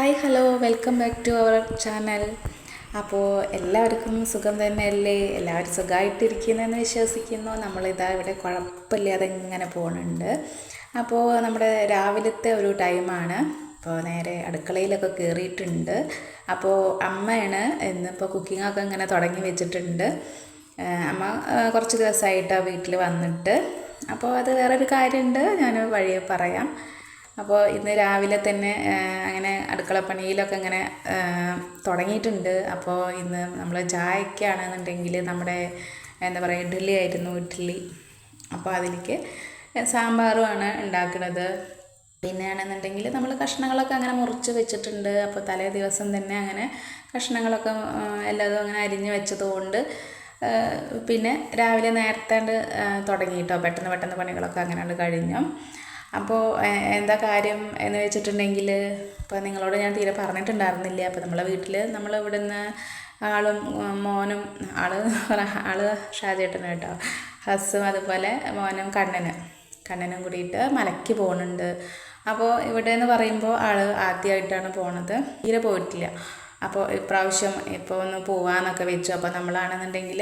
Hi hello welcome back to our channel. അപ്പോൾ എല്ലാവർക്കും സുഖം തന്നെയല്ലേ? എല്ലാവരും സുഖമായിട്ടിരിക്കുന്നതെന്ന് വിശ്വസിക്കുന്നു. നമ്മളിതാ ഇവിടെ കുഴപ്പമില്ലാതെ ഇങ്ങനെ പോകുന്നുണ്ട് അപ്പോൾ നമ്മുടെ രാവിലത്തെ ഒരു ടൈമാണ്. അപ്പോൾ നേരെ അടുക്കളയിലൊക്കെ കയറിയിട്ടുണ്ട് അപ്പോൾ അമ്മയാണ് ഇന്നിപ്പോൾ കുക്കിങ്ങൊക്കെ ഇങ്ങനെ തുടങ്ങി വെച്ചിട്ടുണ്ട്. അമ്മ കുറച്ച് ദിവസമായിട്ടാണ് വീട്ടിൽ വന്നിട്ട്. അപ്പോൾ അത് വേറൊരു കാര്യമുണ്ട് ഞാൻ വഴിയെ പറയാം. അപ്പോൾ ഇന്ന് രാവിലെ തന്നെ അങ്ങനെ അടുക്കളപ്പണിയിലൊക്കെ ഇങ്ങനെ തുടങ്ങിയിട്ടുണ്ട്. അപ്പോൾ ഇന്ന് നമ്മൾ ചായക്കാണെന്നുണ്ടെങ്കിൽ നമ്മുടെ എന്താ പറയുക ഇഡ്ഡലി ആയിരുന്നു ഇഡ്ഡലി. അപ്പോൾ അതിലേക്ക് സാമ്പാറുമാണ് ഉണ്ടാക്കുന്നത് പിന്നെയാണെന്നുണ്ടെങ്കിൽ നമ്മൾ കഷ്ണങ്ങളൊക്കെ അങ്ങനെ മുറിച്ച് വെച്ചിട്ടുണ്ട്. അപ്പോൾ തലേ ദിവസം തന്നെ അങ്ങനെ കഷ്ണങ്ങളൊക്കെ എല്ലാതും അങ്ങനെ അരിഞ്ഞ് വെച്ചതുകൊണ്ട് പിന്നെ രാവിലെ നേരത്തെ തുടങ്ങി കേട്ടോ പെട്ടെന്ന് പെട്ടെന്ന് പണികളൊക്കെ അങ്ങനെയാണ് കഴിഞ്ഞു. അപ്പോൾ എന്താ കാര്യം എന്ന് വെച്ചിട്ടുണ്ടെങ്കിൽ ഇപ്പോൾ നിങ്ങളോട് ഞാൻ തീരെ പറഞ്ഞിട്ടുണ്ടായിരുന്നില്ല. അപ്പോൾ നമ്മളെ വീട്ടിൽ നമ്മൾ ഇവിടുന്ന് ആളും മോനും ആൾ ആൾ ഷാജേട്ടനും കേട്ടോ ഹസ്സും അതുപോലെ മോനും കണ്ണനും കണ്ണനും കൂടിയിട്ട് മലയ്ക്ക് പോകുന്നുണ്ട് അപ്പോൾ ഇവിടെ എന്ന് പറയുമ്പോൾ ആൾ ആദ്യമായിട്ടാണ് പോണത്. തീരെ പോയിട്ടില്ല. അപ്പോൾ ഇപ്രാവശ്യം ഇപ്പോൾ ഒന്ന് പോവാന്നൊക്കെ വെച്ചു അപ്പോൾ നമ്മളാണെന്നുണ്ടെങ്കിൽ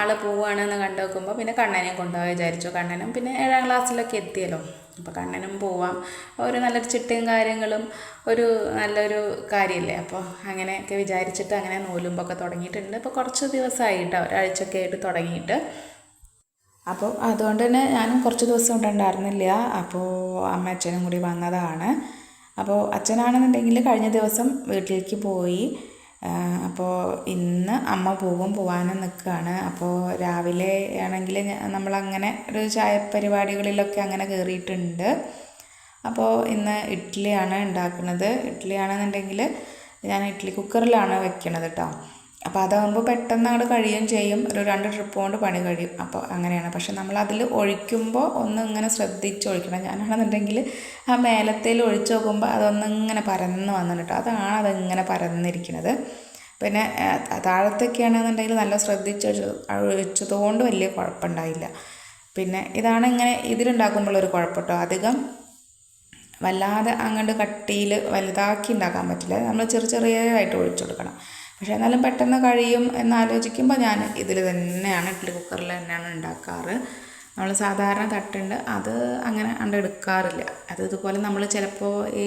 ആൾ പോവാണെന്ന് കണ്ടു നോക്കുമ്പോൾ പിന്നെ കണ്ണനെയും കൊണ്ടുപോകാൻ വിചാരിച്ചു. കണ്ണനും പിന്നെ ഏഴാം ക്ലാസ്സിലൊക്കെ എത്തിയല്ലോ. അപ്പോൾ കണ്ണനും പോവാം. ഒരു നല്ലൊരു ചിട്ടയും കാര്യങ്ങളും ഒരു നല്ലൊരു കാര്യമല്ലേ? അപ്പോൾ അങ്ങനെയൊക്കെ വിചാരിച്ചിട്ട് അങ്ങനെ നൂലുമ്പൊക്കെ തുടങ്ങിയിട്ടുണ്ട്. ഇപ്പോൾ കുറച്ച് ദിവസമായിട്ടോ ഒരാഴ്ചയൊക്കെ ആയിട്ട് തുടങ്ങിയിട്ട്. അപ്പോൾ അതുകൊണ്ട് തന്നെ ഞാനും കുറച്ച് ദിവസം ഉണ്ടായിരുന്നില്ല. അപ്പോൾ അമ്മ അച്ഛനും കൂടി വന്നതാണ്. അപ്പോൾ അച്ഛനാണെന്നുണ്ടെങ്കിൽ കഴിഞ്ഞ ദിവസം വീട്ടിലേക്ക് പോയി. അപ്പോൾ ഇന്ന് അമ്മ പോകും പോവാനും നിൽക്കുകയാണ്. അപ്പോൾ രാവിലെ ആണെങ്കിൽ നമ്മളങ്ങനെ ഒരു ചായ പരിപാടികളിലൊക്കെ അങ്ങനെ കയറിയിട്ടുണ്ട്. അപ്പോൾ ഇന്ന് ഇഡ്ഡലിയാണ് ഉണ്ടാക്കുന്നത്. ഇഡ്ഡലിയാണെന്നുണ്ടെങ്കിൽ ഞാൻ ഇഡ്ഡലി കുക്കറിലാണ് വെക്കണത് കേട്ടോ. അപ്പോൾ അതാകുമ്പോൾ പെട്ടെന്ന് അങ്ങോട്ട് കഴിയുകയും ചെയ്യും. ഒരു രണ്ട് ട്രിപ്പ് കൊണ്ട് പണി കഴിയും. അപ്പോൾ അങ്ങനെയാണ്. പക്ഷെ നമ്മൾ അതിൽ ഒഴിക്കുമ്പോൾ ഒന്ന് ഇങ്ങനെ ശ്രദ്ധിച്ച് ഒഴിക്കണം. ഞാനാണെന്നുണ്ടെങ്കിൽ ആ മേലത്തേൽ ഒഴിച്ച് നോക്കുമ്പോൾ അതൊന്നിങ്ങനെ പരന്ന് വന്നു കേട്ടോ അതാണ് അതിങ്ങനെ പരന്നിരിക്കുന്നത് പിന്നെ താഴത്തൊക്കെയാണെന്നുണ്ടെങ്കിൽ നല്ല ശ്രദ്ധിച്ച് ഒഴിച്ചതുകൊണ്ട് വലിയ കുഴപ്പമുണ്ടായില്ല പിന്നെ ഇതാണ് ഇങ്ങനെ ഇതിലുണ്ടാക്കുമ്പോഴൊരു കുഴപ്പം കേട്ടോ അധികം വല്ലാതെ അങ്ങോട്ട് കട്ടിയിൽ വലുതാക്കി ഉണ്ടാക്കാൻ പറ്റില്ല. നമ്മൾ ചെറിയ ചെറിയതായിട്ട് ഒഴിച്ചു കൊടുക്കണം. പക്ഷേ എന്നാലും പെട്ടെന്ന് കഴിയും എന്നാലോചിക്കുമ്പോൾ ഞാൻ ഇതിൽ തന്നെയാണ് ഇഡ്ഡലി കുക്കറിൽ തന്നെയാണ് ഉണ്ടാക്കാറ്. നമ്മൾ സാധാരണ തട്ടുണ്ട് അത് അങ്ങനെ അണ്ട് എടുക്കാറില്ല. അത് ഇതുപോലെ നമ്മൾ ചിലപ്പോൾ ഈ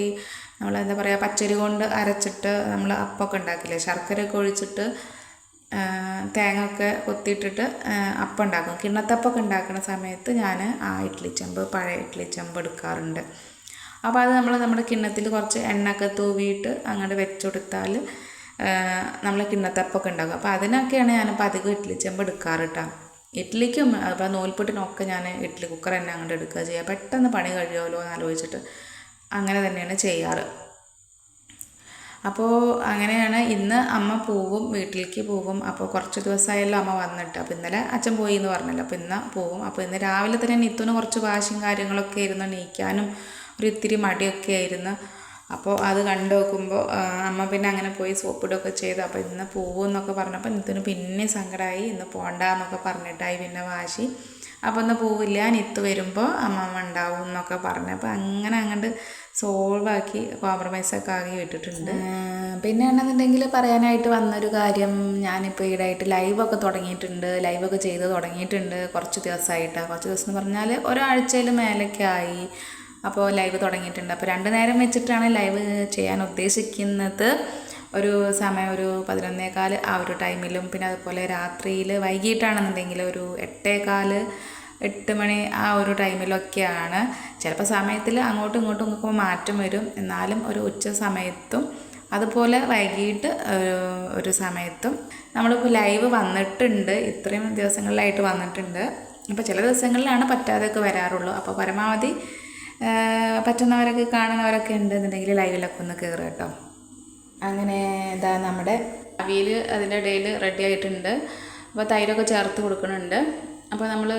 നമ്മൾ എന്താ പറയുക പച്ചരി കൊണ്ട് അരച്ചിട്ട് നമ്മൾ അപ്പമൊക്കെ ഉണ്ടാക്കില്ലേ ശർക്കരയൊക്കെ ഒഴിച്ചിട്ട് തേങ്ങ ഒക്കെ കൊത്തിയിട്ടിട്ട് അപ്പം ഉണ്ടാക്കും കിണ്ണത്തപ്പൊക്കെ ഉണ്ടാക്കുന്ന സമയത്ത് ഞാൻ ആ ഇഡ്ഡലി ചെമ്പ് പഴയ ഇഡ്ഡലി ചെമ്പ് എടുക്കാറുണ്ട്. അപ്പോൾ അത് നമ്മൾ നമ്മുടെ കിണ്ണത്തിൽ കുറച്ച് എണ്ണ ഒക്കെ തൂവിയിട്ട് അങ്ങോട്ട് വെച്ചുകൊടുത്താൽ നമ്മൾ കിണ്ണത്തപ്പൊക്കെ ഉണ്ടാകും അപ്പോൾ അതിനൊക്കെയാണ് ഞാനിപ്പോൾ അധികം ഇഡ്ഡലി ചെമ്പ് എടുക്കാറ് കേട്ടോ ഇഡ്ഡലിക്കും അപ്പോൾ നൂൽപുട്ടിനൊക്കെ ഞാൻ ഇഡ്ഡലി കുക്കർ തന്നെ അങ്ങോട്ട് എടുക്കുക ചെയ്യുക പെട്ടെന്ന് പണി കഴിയുമല്ലോ എന്ന് ആലോചിച്ചിട്ട് അങ്ങനെ തന്നെയാണ് ചെയ്യാറ്. അപ്പോൾ അങ്ങനെയാണ് ഇന്ന് അമ്മ പോവും വീട്ടിലേക്ക് പോകും അപ്പോൾ കുറച്ച് ദിവസമായല്ലോ അമ്മ വന്നിട്ട്. അപ്പോൾ ഇന്നലെ അച്ഛൻ പോയി എന്ന് പറഞ്ഞല്ലോ. അപ്പോൾ ഇന്ന് പോവും. അപ്പോൾ ഇന്ന് രാവിലെ തന്നെ നിത്തുന് കുറച്ച് വാശിയും കാര്യങ്ങളൊക്കെ ആയിരുന്നു. നീക്കാനും ഒരു ഇത്തിരി മടിയൊക്കെ ആയിരുന്നു. അപ്പോൾ അത് കണ്ടു നോക്കുമ്പോൾ അമ്മ പിന്നെ അങ്ങനെ പോയി സോപ്പിടുകയൊക്കെ ചെയ്തു അപ്പോൾ ഇന്ന് പോകും എന്നൊക്കെ പറഞ്ഞപ്പോൾ നിത്തുന് പിന്നെ സങ്കടമായി ഇന്ന് പോകണ്ട എന്നൊക്കെ പറഞ്ഞിട്ടായി പിന്നെ വാശി. അപ്പോൾ ഒന്ന് പോവില്ല നിത്ത് വരുമ്പോൾ അമ്മമ്മ ഉണ്ടാവും എന്നൊക്കെ പറഞ്ഞു അപ്പോൾ അങ്ങനെ അങ്ങോട്ട് സോൾവ് ആക്കി കോംപ്രമൈസൊക്കെ ആക്കി വിട്ടിട്ടുണ്ട്. പിന്നെ ആണെന്നുണ്ടെങ്കിൽ പറയാനായിട്ട് വന്നൊരു കാര്യം ഞാനിപ്പോൾ ഈടായിട്ട് ലൈവൊക്കെ തുടങ്ങിയിട്ടുണ്ട് ലൈവൊക്കെ ചെയ്ത് തുടങ്ങിയിട്ടുണ്ട് കുറച്ച് ദിവസമായിട്ട് കുറച്ച് ദിവസം എന്ന് പറഞ്ഞാൽ ഒരാഴ്ചയിൽ മേലൊക്കെ ആയി. അപ്പോൾ ലൈവ് തുടങ്ങിയിട്ടുണ്ട്. അപ്പോൾ രണ്ട് നേരം വെച്ചിട്ടാണ് ലൈവ് ചെയ്യാൻ ഉദ്ദേശിക്കുന്നത്. ഒരു സമയം ഒരു പതിനൊന്നേകാൽ ആ ഒരു ടൈമിലും പിന്നെ അതുപോലെ രാത്രിയിൽ വൈകിട്ടാണെന്നുണ്ടെങ്കിൽ ഒരു എട്ടേകാൽ എട്ട് മണി ആ ഒരു ടൈമിലൊക്കെയാണ് ചിലപ്പോൾ സമയത്തിൽ അങ്ങോട്ടും ഇങ്ങോട്ടും ഒക്കെ മാറ്റം വരും. എന്നാലും ഒരു ഉച്ച സമയത്തും അതുപോലെ വൈകിട്ട് ഒരു- സമയത്തും നമ്മളിപ്പോൾ ലൈവ് വന്നിട്ടുണ്ട്. ഇത്രയും ദിവസങ്ങളിലായിട്ട് വന്നിട്ടുണ്ട്. അപ്പോൾ ചില ദിവസങ്ങളിലാണ് പറ്റാതെയൊക്കെ വരാറുള്ളൂ. അപ്പോൾ പരമാവധി പറ്റുന്നവരൊക്കെ കാണുന്നവരൊക്കെ ഉണ്ടെന്നുണ്ടെങ്കിൽ ലൈവിലൊക്കെ ഒന്ന് കയറുക കേട്ടോ. അങ്ങനെ ഇതാ നമ്മുടെ അവിയൽ അതിന്റെ ഇടയിൽ റെഡി ആയിട്ടുണ്ട്. അപ്പോൾ തൈരൊക്കെ ചേർത്ത് കൊടുക്കുന്നുണ്ട്. അപ്പോൾ നമ്മൾ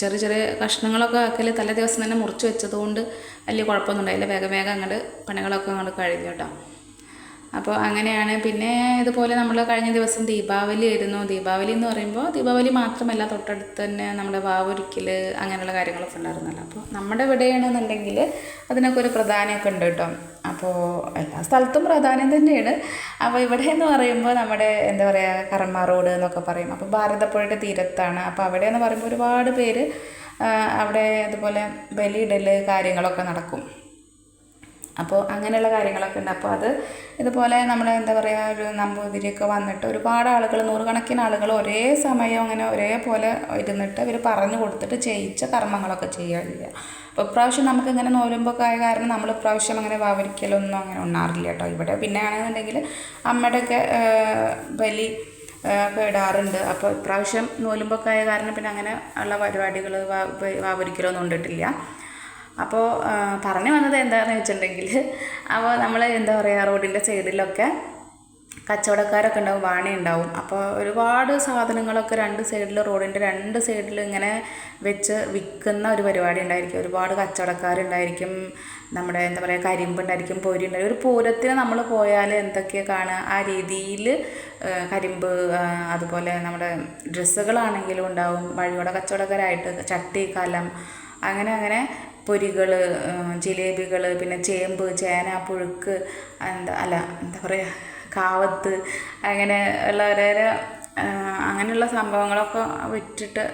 ചെറിയ ചെറിയ കഷ്ണങ്ങളൊക്കെ ആക്കൽ തലേ ദിവസം തന്നെ മുറിച്ച് വെച്ചതുകൊണ്ട് വലിയ കുഴപ്പമൊന്നും ഉണ്ടായില്ല. വേഗം വേഗം അങ്ങോട്ട് പണികളൊക്കെ അങ്ങോട്ട് കഴിഞ്ഞു കേട്ടോ. അപ്പോൾ അങ്ങനെയാണ്. പിന്നെ ഇതുപോലെ നമ്മൾ കഴിഞ്ഞ ദിവസം ദീപാവലി ആയിരുന്നു. ദീപാവലി എന്ന് പറയുമ്പോൾ ദീപാവലി മാത്രമല്ല തൊട്ടടുത്ത് തന്നെ നമ്മുടെ വാവൊരിക്കൽ അങ്ങനെയുള്ള കാര്യങ്ങളൊക്കെ ഉണ്ടായിരുന്നല്ലോ. അപ്പോൾ നമ്മുടെ ഇവിടെയാണെന്നുണ്ടെങ്കിൽ അതിനൊക്കെ ഒരു പ്രധാനമൊക്കെ ഉണ്ട് കേട്ടോ. അപ്പോൾ എല്ലാ സ്ഥലത്തും പ്രാധാന്യം തന്നെയാണ്. അപ്പോൾ ഇവിടെ എന്ന് പറയുമ്പോൾ നമ്മുടെ എന്താ പറയുക കറമ്മ റോഡ് എന്നൊക്കെ പറയും. അപ്പോൾ ഭാരതപ്പുഴയുടെ തീരത്താണ്. അപ്പോൾ അവിടെ എന്ന് പറയുമ്പോൾ ഒരുപാട് പേര് അവിടെ അതുപോലെ ബലിയിടൽ കാര്യങ്ങളൊക്കെ നടക്കും. അപ്പോൾ അങ്ങനെയുള്ള കാര്യങ്ങളൊക്കെ ഉണ്ട്. അപ്പോൾ അത് ഇതുപോലെ നമ്മൾ എന്താ പറയുക ഒരു നമ്പൂതിരിയൊക്കെ വന്നിട്ട് ഒരുപാട് ആളുകൾ നൂറുകണക്കിന് ആളുകൾ ഒരേ സമയം അങ്ങനെ ഒരേപോലെ ഇരുന്നിട്ട് ഇവർ പറഞ്ഞു കൊടുത്തിട്ട് ചെയ്യിച്ച കർമ്മങ്ങളൊക്കെ ചെയ്യുക അപ്പോൾ ഇപ്രാവശ്യം നമുക്ക് ഇങ്ങനെ നോലുമ്പൊക്കെ ആയ കാരണം നമ്മൾ ഇപ്രാവശ്യം അങ്ങനെ വാവരിക്കലൊന്നും അങ്ങനെ ഉണ്ണാറില്ല കേട്ടോ. ഇവിടെ പിന്നെ ആണെന്നുണ്ടെങ്കിൽ അമ്മയുടെയൊക്കെ ബലി ഇടാറുണ്ട്. അപ്പോൾ ഇപ്രാവശ്യം നോലുമ്പൊക്കെ ആയ കാരണം പിന്നെ അങ്ങനെ ഉള്ള പരിപാടികൾ വാവരിക്കലൊന്നും ഉണ്ടിട്ടില്ല. അപ്പോൾ പറഞ്ഞു വന്നത് എന്താണെന്ന് വെച്ചിട്ടുണ്ടെങ്കിൽ അപ്പോൾ നമ്മൾ എന്താ പറയുക റോഡിന്റെ സൈഡിലൊക്കെ കച്ചവടക്കാരൊക്കെ ഉണ്ടാവും വാണി ഉണ്ടാവും. അപ്പോൾ ഒരുപാട് സാധനങ്ങളൊക്കെ രണ്ട് സൈഡിൽ റോഡിന്റെ രണ്ട് സൈഡിൽ ഇങ്ങനെ വെച്ച് വിൽക്കുന്ന ഒരു പരിപാടി ഉണ്ടായിരിക്കും. ഒരുപാട് കച്ചവടക്കാരുണ്ടായിരിക്കും നമ്മുടെ എന്താ പറയുക കരിമ്പുണ്ടായിരിക്കും പൊരി ഉണ്ടായിരിക്കും. ഒരു പൂരത്തിന് നമ്മൾ പോയാൽ എന്തൊക്കെയാണ് കാണുക ആ രീതിയിൽ കരിമ്പ് അതുപോലെ നമ്മുടെ ഡ്രസ്സുകളാണെങ്കിലും ഉണ്ടാവും. വഴിയോടെ കച്ചവടക്കാരായിട്ട് ചട്ടി കലം അങ്ങനെ അങ്ങനെ പൊരികൾ ജിലേബികൾ പിന്നെ ചേമ്പ് ചേന പുഴുക്ക് എന്താ അല്ല എന്താ പറയുക കാവത്ത് അങ്ങനെ ഉള്ള ഓരോരോ അങ്ങനെയുള്ള സംഭവങ്ങളൊക്കെ വിറ്റിട്ട്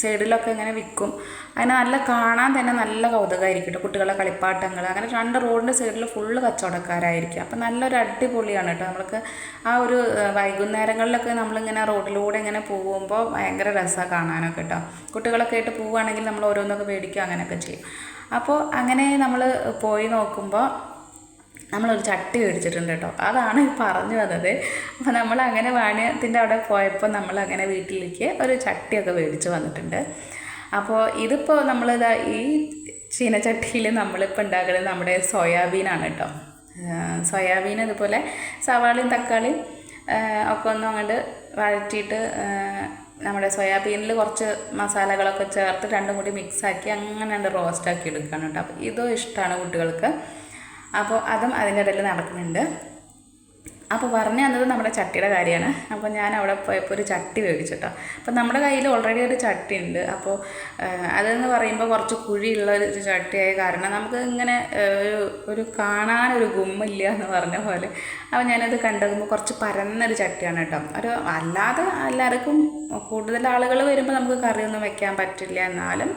സൈഡിലൊക്കെ ഇങ്ങനെ വിൽക്കും. അങ്ങനെ നല്ല കാണാൻ തന്നെ നല്ല കൗതുകമായിരിക്കും കേട്ടോ കുട്ടികളുടെ കളിപ്പാട്ടങ്ങൾ. അങ്ങനെ രണ്ട് റോഡിന്റെ സൈഡിൽ ഫുള്ള് കച്ചവടക്കാരായിരിക്കും. അപ്പം നല്ലൊരു അടിപൊളിയാണ് കേട്ടോ നമ്മൾക്ക് ആ ഒരു വൈകുന്നേരങ്ങളിലൊക്കെ നമ്മളിങ്ങനെ റോഡിലൂടെ ഇങ്ങനെ പോകുമ്പോൾ ഭയങ്കര രസമാണ് കാണാനൊക്കെ കേട്ടോ കുട്ടികളൊക്കെ ആയിട്ട് പോവുകയാണെങ്കിൽ നമ്മൾ ഓരോന്നൊക്കെ മേടിക്കുക അങ്ങനെയൊക്കെ ചെയ്യും. അപ്പോൾ അങ്ങനെ നമ്മൾ പോയി നോക്കുമ്പോൾ നമ്മളൊരു ചട്ടി മേടിച്ചിട്ടുണ്ട് കേട്ടോ. അതാണ് പറഞ്ഞു വന്നത്. അപ്പോൾ നമ്മൾ അങ്ങനെ വാണിയത്തിന്റെ അവിടെ പോയപ്പോൾ നമ്മൾ അങ്ങനെ വീട്ടിലേക്ക് ഒരു ചട്ടിയൊക്കെ മേടിച്ച് വന്നിട്ടുണ്ട്. അപ്പോൾ ഇതിപ്പോൾ ഇതാ ഈ ചീനച്ചട്ടിയിൽ നമ്മളിപ്പോൾ ഉണ്ടാക്കുന്നത് നമ്മുടെ സോയാബീനാണ് കേട്ടോ. സോയാബീൻ ഇതുപോലെ സവാളയും തക്കാളിയും ഒക്കെ ഒന്നും അങ്ങോട്ട് വഴറ്റിയിട്ട് നമ്മുടെ സോയാബീനിൽ കുറച്ച് മസാലകളൊക്കെ ചേർത്ത് രണ്ടും കൂടി മിക്സാക്കി അങ്ങനെ റോസ്റ്റാക്കി എടുക്കുകയാണ് കേട്ടോ. അപ്പോൾ ഇതും ഇഷ്ടമാണ് കുട്ടികൾക്ക്. അപ്പോൾ അതും അതിന്റെ ഇടയിൽ നടക്കുന്നുണ്ട്. അപ്പോൾ പറഞ്ഞു തന്നത് നമ്മുടെ ചട്ടിയുടെ കാര്യമാണ്. അപ്പോൾ ഞാൻ അവിടെ പോയപ്പോൾ ഒരു ചട്ടി മേടിച്ചിട്ടോ. അപ്പോൾ നമ്മുടെ കയ്യിൽ ഓൾറെഡി ഒരു ചട്ടി ഉണ്ട്. അപ്പോൾ അതെന്ന് പറയുമ്പോൾ കുറച്ച് കുഴിയുള്ള ഒരു ചട്ടിയായ കാരണം നമുക്ക് ഇങ്ങനെ ഒരു ഒരു കാണാനൊരു ഗുമ്മില്ല എന്ന് പറഞ്ഞ പോലെ. അപ്പോൾ ഞാനത് കണ്ടതുമ്പോൾ കുറച്ച് പരന്നൊരു ചട്ടിയാണ് കേട്ടോ. ഒരു അല്ലാതെ എല്ലാവർക്കും കൂടുതൽ ആളുകൾ വരുമ്പോൾ നമുക്ക് കറിയൊന്നും വെക്കാൻ പറ്റില്ല എന്നാലും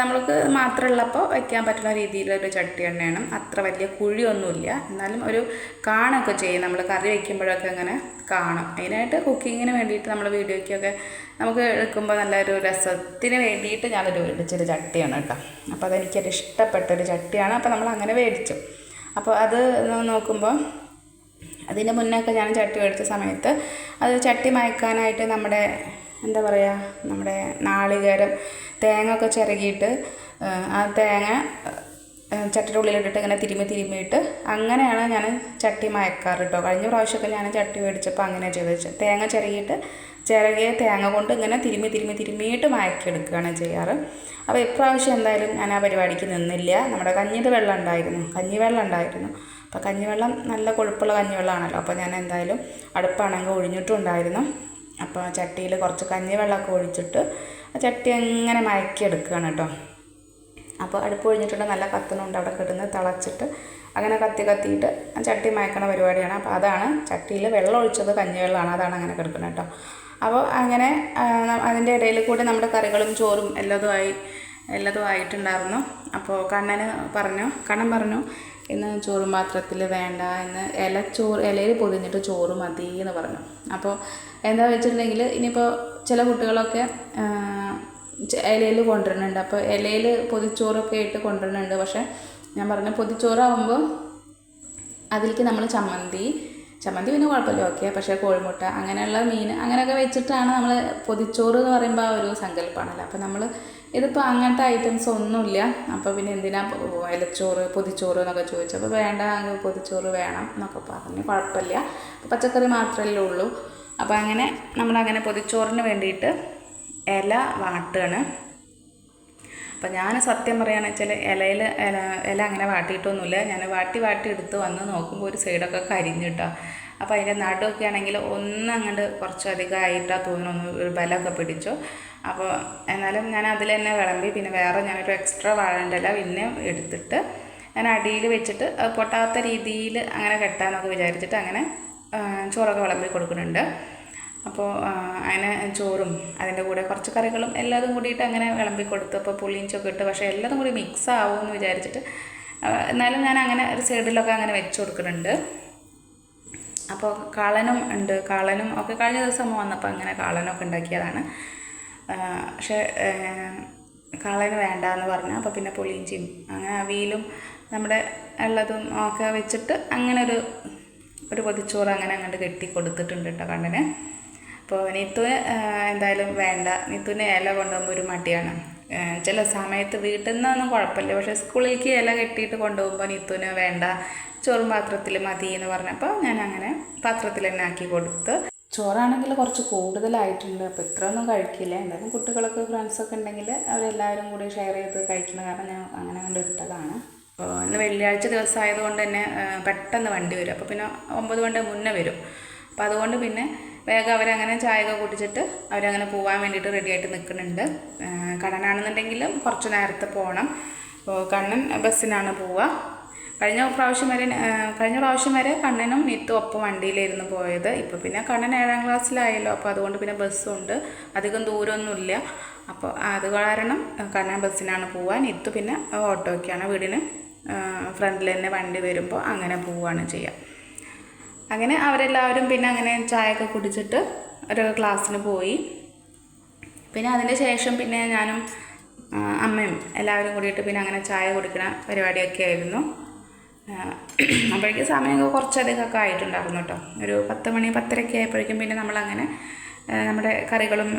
നമ്മൾക്ക് മാത്രമുള്ളപ്പോൾ വയ്ക്കാൻ പറ്റുന്ന രീതിയിലൊരു ചട്ടി എണ്ണയാണ്. അത്ര വലിയ കുഴിയൊന്നുമില്ല. എന്നാലും ഒരു കാണൊക്കെ ചെയ്യും. നമ്മൾ കറി വയ്ക്കുമ്പോഴൊക്കെ അങ്ങനെ കാണും. അതിനായിട്ട് കുക്കിങ്ങിന് വേണ്ടിയിട്ട് നമ്മൾ വീഡിയോയ്ക്കൊക്കെ നമുക്ക് എടുക്കുമ്പോൾ നല്ലൊരു രസത്തിന് വേണ്ടിയിട്ട് ഞാനൊരു മേടിച്ചൊരു ചട്ടിയാണ് കേട്ടോ. അപ്പോൾ അതെനിക്കൊരു ഇഷ്ടപ്പെട്ടൊരു ചട്ടിയാണ്. അപ്പോൾ നമ്മൾ അങ്ങനെ മേടിച്ചു അപ്പോൾ അത് നോക്കുമ്പോൾ അതിന്റെ മുന്നൊക്കെ ഞാൻ ചട്ടി മേടിച്ച സമയത്ത് അത് ചട്ടി മയക്കാനായിട്ട് നമ്മുടെ എന്താ പറയുക നമ്മുടെ നാളികേരം തേങ്ങ ഒക്കെ ചിരകിയിട്ട് ആ, തേങ്ങ ചട്ടിയുടെ ഉള്ളിലിട്ടിട്ട് ഇങ്ങനെ തിരുമ്മി തിരുമ്മിയിട്ട് അങ്ങനെയാണ് ഞാൻ ചട്ടി മയക്കാറ് കേട്ടോ കഴിഞ്ഞ പ്രാവശ്യമൊക്കെ ഞാൻ ചട്ടി മേടിച്ചപ്പോൾ അങ്ങനെ ചെയ്തത്. തേങ്ങ ചിരകിയിട്ട് ചിരകിയ തേങ്ങ കൊണ്ട് ഇങ്ങനെ തിരുമ്മി തിരുമ്മി തിരുമ്മിയിട്ട് മയക്കിയെടുക്കുകയാണ് ചെയ്യാറ്. അപ്പോൾ ഇപ്രാവശ്യം എന്തായാലും ഞാൻ ആ പരിപാടിക്ക് നിന്നില്ല. നമ്മുടെ കഞ്ഞിയുടെ വെള്ളം ഉണ്ടായിരുന്നു. കഞ്ഞി വെള്ളം ഉണ്ടായിരുന്നു. അപ്പോൾ കഞ്ഞിവെള്ളം നല്ല കൊഴുപ്പുള്ള കഞ്ഞിവെള്ളമാണല്ലോ. അപ്പോൾ ഞാൻ എന്തായാലും അടുപ്പാണെങ്കിൽ ഒഴിഞ്ഞിട്ടുണ്ടായിരുന്നു അപ്പോൾ ചട്ടിയിൽ കുറച്ച് കഞ്ഞിവെള്ളമൊക്കെ ഒഴിച്ചിട്ട് ആ ചട്ടി അങ്ങനെ മയക്കിയെടുക്കുകയാണ് കേട്ടോ. അപ്പോൾ അടുപ്പ് ഒഴിഞ്ഞിട്ടുണ്ട് നല്ല കത്തുന്നുണ്ട് അവിടെ കിടന്ന് തിളച്ചിട്ട് അങ്ങനെ കത്തി കത്തിയിട്ട് ആ ചട്ടി മയക്കണ പരിപാടിയാണ്. അപ്പോൾ അതാണ് ചട്ടിയിൽ വെള്ളം ഒഴിച്ചത് കഞ്ഞിവെള്ളമാണ് അതാണ് അങ്ങനെ കിടക്കുന്നത് കേട്ടോ. അപ്പോൾ അങ്ങനെ ആ, അതിന്റെ ഇടയിൽ കൂടി നമ്മുടെ കറികളും ചോറും എല്ലാതുമായി എല്ലാതും ആയിട്ടുണ്ടായിരുന്നു. അപ്പോൾ കണ്ണന് പറഞ്ഞു കണ്ണൻ പറഞ്ഞു ഇന്ന് ചോറ് പാത്രത്തിൽ വേണ്ട എന്ന് ഇല ചോറ് ഇലയിൽ പൊതിഞ്ഞിട്ട് ചോറ് മതി എന്ന് പറഞ്ഞു. അപ്പോൾ എന്താ വെച്ചിട്ടുണ്ടെങ്കിൽ ഇനിയിപ്പോൾ ചില കുട്ടികളൊക്കെ ഇലയിൽ കൊണ്ടുവരുന്നുണ്ട്. അപ്പോൾ ഇലയിൽ പൊതിച്ചോറൊക്കെ ആയിട്ട് കൊണ്ടുവരുന്നുണ്ട്. പക്ഷേ ഞാൻ പറഞ്ഞു പൊതിച്ചോറാകുമ്പോൾ അതിലേക്ക് നമ്മൾ ചമ്മന്തി ചമ്മന്തി പിന്നെ കുഴപ്പമില്ല ഓക്കെ പക്ഷേ കോഴിമുട്ട അങ്ങനെയുള്ള മീൻ അങ്ങനെയൊക്കെ വെച്ചിട്ടാണ് നമ്മൾ പൊതിച്ചോറ് എന്ന് പറയുമ്പോൾ ആ ഒരു സങ്കല്പമാണല്ലോ അപ്പോൾ നമ്മൾ ഇതിപ്പോൾ അങ്ങനത്തെ ഐറ്റംസ് ഒന്നുമില്ല. അപ്പോൾ പിന്നെ എന്തിനാ ഇലച്ചോറ് പൊതിച്ചോറ് എന്നൊക്കെ ചോദിച്ചപ്പോൾ വേണ്ട അങ്ങ് പൊതിച്ചോറ് വേണം എന്നൊക്കെ പറഞ്ഞു. കുഴപ്പമില്ല. പച്ചക്കറി മാത്രമല്ലേ ഉള്ളൂ. അപ്പോൾ അങ്ങനെ നമ്മളങ്ങനെ പൊതിച്ചോറിന് വേണ്ടിയിട്ട് ഇല വാട്ടുകയാണ്. അപ്പം ഞാൻ സത്യം പറയുകയാണെന്ന് വെച്ചാൽ ഇലയിൽ ഇല ഇല അങ്ങനെ വാട്ടിയിട്ടൊന്നുമില്ല. ഞാൻ വാട്ടി വാട്ടി എടുത്ത് വന്ന് നോക്കുമ്പോൾ ഒരു സൈഡൊക്കെ കരിഞ്ഞിട്ടോ അപ്പോൾ അതിന്റെ നടുവൊക്കെ ആണെങ്കിൽ ഒന്ന് അങ്ങോട്ട് കുറച്ചധികം ആയിട്ടാണ് തോന്നുന്നു ഒരു ബലമൊക്കെ പിടിച്ചു. അപ്പോൾ എന്നാലും ഞാൻ അതിൽ തന്നെ വിളമ്പി പിന്നെ വേറെ ഞാനൊരു എക്സ്ട്രാ വാഴേണ്ട ഇല പിന്നെ എടുത്തിട്ട് ഞാൻ അടിയിൽ വെച്ചിട്ട് അത് പൊട്ടാത്ത രീതിയിൽ അങ്ങനെ കെട്ടാന്നൊക്കെ വിചാരിച്ചിട്ട് അങ്ങനെ ചോറൊക്കെ വിളമ്പി കൊടുക്കുന്നുണ്ട്. അപ്പോൾ അങ്ങനെ ചോറും അതിന്റെ കൂടെ കുറച്ച് കറികളും എല്ലാതും കൂടിയിട്ട് അങ്ങനെ വിളമ്പി കൊടുത്തു. അപ്പോൾ പുളിയിഞ്ചൊക്കെ ഇട്ട് പക്ഷേ എല്ലാതും കൂടി മിക്സ് ആവുമെന്ന് വിചാരിച്ചിട്ട് എന്നാലും ഞാൻ അങ്ങനെ ഒരു സൈഡിലൊക്കെ അങ്ങനെ വെച്ച് കൊടുക്കുന്നുണ്ട്. അപ്പോൾ കാളനും ഉണ്ട് കാളനും ഒക്കെ കഴിഞ്ഞ ദിവസം അമ്മ വന്നപ്പോൾ അങ്ങനെ കാളനൊക്കെ ഉണ്ടാക്കിയതാണ്. പക്ഷേ കാളന് വേണ്ട എന്ന് പറഞ്ഞു. അപ്പോൾ പിന്നെ പുളിയിഞ്ചിയും അങ്ങനെ അവിയലും നമ്മുടെ ഉള്ളതും ഒക്കെ വെച്ചിട്ട് അങ്ങനെ ഒരു ഒരു പൊതിച്ചോറ് അങ്ങനെ അങ്ങോട്ട് കെട്ടി കൊടുത്തിട്ടുണ്ട് കേട്ടോ കണ്ണന്. അപ്പോൾ നിത്തുവിന് എന്തായാലും വേണ്ട. നിത്തുവിന് ഇല കൊണ്ടുപോകുമ്പോൾ ഒരു മടിയാണ്. ചില സമയത്ത് വീട്ടിൽ നിന്നൊന്നും കുഴപ്പമില്ല. പക്ഷേ സ്കൂളിലേക്ക് ഇല കെട്ടിയിട്ട് കൊണ്ടുപോകുമ്പോൾ നിത്തുവിന് വേണ്ട. ചോറും പാത്രത്തിൽ മതി എന്ന് പറഞ്ഞപ്പോൾ ഞാൻ അങ്ങനെ പാത്രത്തിൽ തന്നെ ആക്കി കൊടുത്ത്. ചോറാണെങ്കിൽ കുറച്ച് കൂടുതലായിട്ടുണ്ട്. അപ്പോൾ ഇത്രയൊന്നും കഴിക്കില്ല. എന്തായാലും കുട്ടികളൊക്കെ ഫ്രണ്ട്സൊക്കെ ഉണ്ടെങ്കിൽ അവരെല്ലാവരും കൂടി ഷെയർ ചെയ്ത് കഴിക്കുന്ന കാരണം ഞാൻ അങ്ങനെ കണ്ട് ഇട്ടതാണ്. അപ്പോൾ ഇന്ന് വെള്ളിയാഴ്ച ദിവസം ആയതുകൊണ്ട് തന്നെ പെട്ടെന്ന് വണ്ടി വരും. അപ്പോൾ പിന്നെ ഒമ്പത് മണി മുന്നേ വരും. അപ്പോൾ അതുകൊണ്ട് പിന്നെ വേഗം അവരങ്ങനെ ചായയൊക്കെ കുടിച്ചിട്ട് അവരങ്ങനെ പോകാൻ വേണ്ടിയിട്ട് റെഡിയായിട്ട് നിൽക്കുന്നുണ്ട്. കടനാണെന്നുണ്ടെങ്കിലും കുറച്ച് നേരത്തെ പോകണം. അപ്പോൾ കണ്ണൻ ബസ്സിനാണ് പോവുക. കഴിഞ്ഞ പ്രാവശ്യം വരെ കഴിഞ്ഞ പ്രാവശ്യം വരെ കണ്ണനും നിത്തും ഒപ്പം വണ്ടിയിലായിരുന്നു പോയത്. ഇപ്പോൾ പിന്നെ കണ്ണൻ ഏഴാം ക്ലാസ്സിലായല്ലോ അപ്പോൾ അതുകൊണ്ട് പിന്നെ ബസ്സുണ്ട്. അധികം ദൂരമൊന്നുമില്ല. അപ്പോൾ അത് കാരണം കണ്ണൻ ബസ്സിനാണ് പോവാൻ നിത്തു പിന്നെ ഓട്ടോയ്ക്കാണ്. വീടിന് ഫ്രണ്ടിൽ തന്നെ വണ്ടി വരുമ്പോൾ അങ്ങനെ പോവുകയാണ് ചെയ്യുക അങ്ങനെ അവരെല്ലാവരും പിന്നെ അങ്ങനെ ചായയൊക്കെ കുടിച്ചിട്ട് ഒരു ക്ലാസ്സിന് പോയി. പിന്നെ അതിന്റെ ശേഷം പിന്നെ ഞാനും അമ്മയും എല്ലാവരും കൂടിയിട്ട് പിന്നെ അങ്ങനെ ചായ കുടിക്കണ പരിപാടിയൊക്കെ ആയിരുന്നു. അപ്പോഴേക്കും സമയമൊക്കെ കുറച്ചധികമൊക്കെ ആയിട്ടുണ്ടായിരുന്നു കേട്ടോ. ഒരു പത്ത് മണി പത്തരയൊക്കെ ആയപ്പോഴേക്കും പിന്നെ നമ്മളങ്ങനെ നമ്മുടെ കറികളും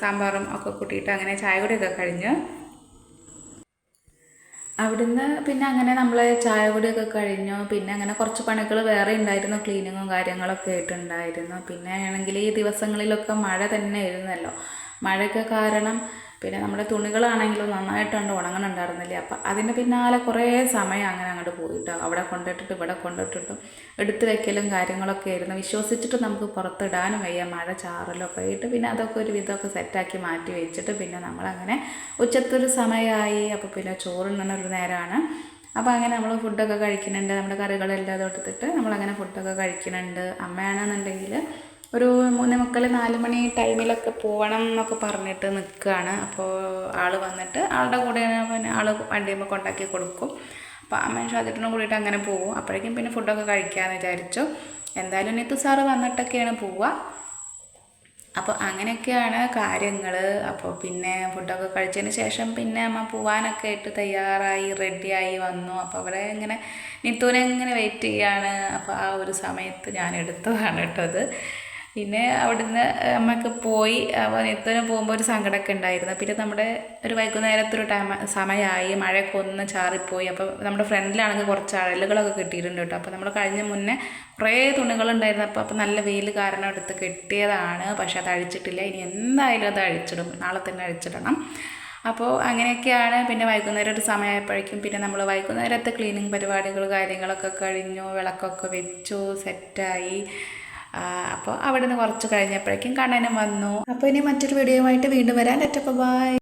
സാമ്പാറും ഒക്കെ കൂട്ടിയിട്ട് അങ്ങനെ ചായ കുടിയൊക്കെ കഴിഞ്ഞ് അവിടുന്ന് പിന്നെ അങ്ങനെ നമ്മൾ ചായ കുടിയൊക്കെ കഴിഞ്ഞു. പിന്നെ അങ്ങനെ കുറച്ച് പണികൾ വേറെ ഉണ്ടായിരുന്നു. ക്ലീനിങ്ങും കാര്യങ്ങളൊക്കെ ആയിട്ടുണ്ടായിരുന്നു. പിന്നെ ആണെങ്കിൽ ഈ ദിവസങ്ങളിലൊക്കെ മഴ തന്നെ ആയിരുന്നല്ലോ മഴയൊക്കെ കാരണം പിന്നെ നമ്മുടെ തുണികളാണെങ്കിലും നന്നായിട്ടുണ്ട് ഉണങ്ങണുണ്ടായിരുന്നില്ല? അപ്പം അതിന്റെ പിന്നാലെ കുറേ സമയം അങ്ങനെ അങ്ങോട്ട് പോയിട്ടോ. അവിടെ കൊണ്ടിട്ടിട്ട് ഇവിടെ കൊണ്ടിട്ടിട്ടും എടുത്ത് വെക്കലും കാര്യങ്ങളൊക്കെ ആയിരുന്നു. വിശ്വസിച്ചിട്ട് നമുക്ക് പുറത്തിടാനും വയ്യ. മഴ ചാറലൊക്കെ ആയിട്ട് പിന്നെ അതൊക്കെ ഒരു വിധമൊക്കെ സെറ്റാക്കി മാറ്റി വെച്ചിട്ട് പിന്നെ നമ്മളങ്ങനെ ഉച്ചത്തൊരു സമയമായി അപ്പോൾ പിന്നെ ചോറുണ്ണുന്നൊരു നേരമാണ് അപ്പോൾ അങ്ങനെ നമ്മൾ ഫുഡൊക്കെ കഴിക്കുന്നുണ്ട്. നമ്മുടെ കറികളെല്ലാം എടുത്തിട്ട് നമ്മളങ്ങനെ ഫുഡൊക്കെ കഴിക്കുന്നുണ്ട്. അമ്മയാണെന്നുണ്ടെങ്കിൽ ഒരു മൂന്നേ മുക്കാൽ നാല് മണി ടൈമിലൊക്കെ പോകണം എന്നൊക്കെ പറഞ്ഞിട്ട് നിൽക്കുകയാണ് അപ്പോൾ ആൾ വന്നിട്ട് ആളുടെ കൂടെ പിന്നെ ആൾ വണ്ടിയുമ്പോൾ കൊണ്ടാക്കി കൊടുക്കും. അപ്പോൾ അമ്മയും ഷാജിട്ടിനും കൂടിയിട്ട് അങ്ങനെ പോകും അപ്പോഴേക്കും പിന്നെ ഫുഡൊക്കെ കഴിക്കാമെന്ന് വിചാരിച്ചു. എന്തായാലും നിത്തു സാറ് വന്നിട്ടൊക്കെയാണ് പോവുക അപ്പോൾ അങ്ങനെയൊക്കെയാണ് കാര്യങ്ങൾ അപ്പോൾ പിന്നെ ഫുഡൊക്കെ കഴിച്ചതിന് ശേഷം പിന്നെ അമ്മ പോവാനൊക്കെ ആയിട്ട് തയ്യാറായി റെഡിയായി വന്നു. അപ്പോൾ അവിടെ ഇങ്ങനെ നിത്തുവിനെ ഇങ്ങനെ വെയിറ്റ് ചെയ്യാണ്. അപ്പോൾ ആ ഒരു സമയത്ത് ഞാൻ എടുത്തതാണ് കേട്ടോ അത്. പിന്നെ അവിടുന്ന് അമ്മയ്ക്ക് പോയി നിത്തുവിന് പോകുമ്പോൾ ഒരു സങ്കടമൊക്കെ ഉണ്ടായിരുന്നു. പിന്നെ നമ്മുടെ ഒരു വൈകുന്നേരത്തൊരു ടൈം സമയമായി മഴയൊക്കെ ഒന്ന് ചാറിപ്പോയി. അപ്പോൾ നമ്മുടെ ഫ്രണ്ടിലാണെങ്കിൽ കുറച്ച് അഴലുകളൊക്കെ കിട്ടിയിട്ടുണ്ട് കേട്ടോ. അപ്പോൾ നമ്മൾ കഴിഞ്ഞ മുന്നേ കുറേ തുണികളുണ്ടായിരുന്നു അപ്പോൾ അപ്പോൾ നല്ല വെയിൽ കാരണം എടുത്ത് കെട്ടിയതാണ്. പക്ഷെ അത് അഴിച്ചിട്ടില്ല. ഇനി എന്തായാലും അത് അഴിച്ചിടും. നാളെ തന്നെ അഴിച്ചിടണം. അപ്പോൾ അങ്ങനെയൊക്കെയാണ്. പിന്നെ വൈകുന്നേരം ഒരു സമയമായപ്പോഴേക്കും പിന്നെ നമ്മൾ വൈകുന്നേരത്തെ ക്ലീനിങ് പരിപാടികൾ കാര്യങ്ങളൊക്കെ കഴിഞ്ഞു വിളക്കൊക്കെ വെച്ചു സെറ്റായി. അപ്പോൾ അവിടെ നിന്ന് കുറച്ച് കഴിഞ്ഞപ്പോഴേക്കും കണ്ണനും വന്നു. അപ്പോൾ ഇനി മറ്റൊരു വീഡിയോയുമായിട്ട് വീണ്ടും വരാൻ ലെറ്റപ്പ് ബൈ.